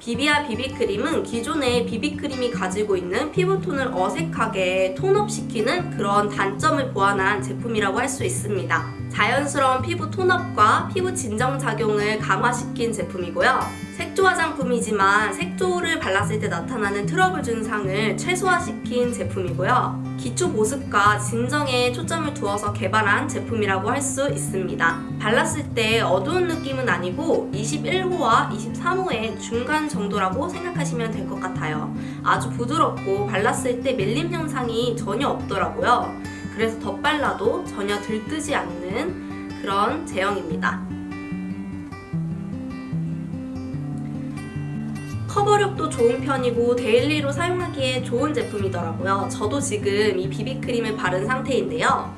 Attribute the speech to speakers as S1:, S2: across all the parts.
S1: 비비아 비비크림은 기존의 비비크림이 가지고 있는 피부톤을 어색하게 톤업시키는 그런 단점을 보완한 제품이라고 할 수 있습니다. 자연스러운 피부 톤업과 피부 진정 작용을 강화시킨 제품이고요. 색조 화장품이지만 색조를 발랐을 때 나타나는 트러블 증상을 최소화시킨 제품이고요. 기초 보습과 진정에 초점을 두어서 개발한 제품이라고 할 수 있습니다. 발랐을 때 어두운 느낌은 아니고 21호와 23호의 중간 정도라고 생각하시면 될 것 같아요. 아주 부드럽고 발랐을 때 밀림 현상이 전혀 없더라고요. 그래서 덧발라도 전혀 들뜨지 않는 그런 제형입니다. 커버력도 좋은 편이고 데일리로 사용하기에 좋은 제품이더라고요. 저도 지금 이 비비크림을 바른 상태인데요.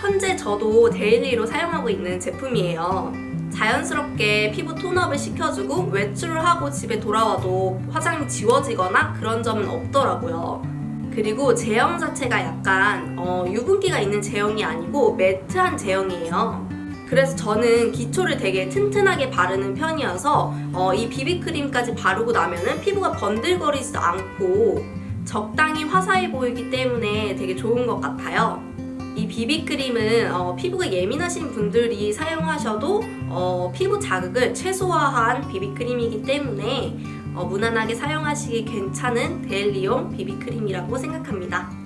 S1: 현재 저도 데일리로 사용하고 있는 제품이에요. 자연스럽게 피부 톤업을 시켜주고 외출을 하고 집에 돌아와도 화장이 지워지거나 그런 점은 없더라고요. 그리고 제형 자체가 약간 어, 유분기가 있는 제형이 아니고 매트한 제형이에요. 그래서 저는 기초를 되게 튼튼하게 바르는 편이어서 어, 이 비비크림까지 바르고 나면은 피부가 번들거리지도 않고 적당히 화사해 보이기 때문에 되게 좋은 것 같아요. 이 비비크림은 어, 피부가 예민하신 분들이 사용하셔도 어, 피부 자극을 최소화한 비비크림이기 때문에 어, 무난하게 사용하시기 괜찮은 데일리용 비비크림이라고 생각합니다.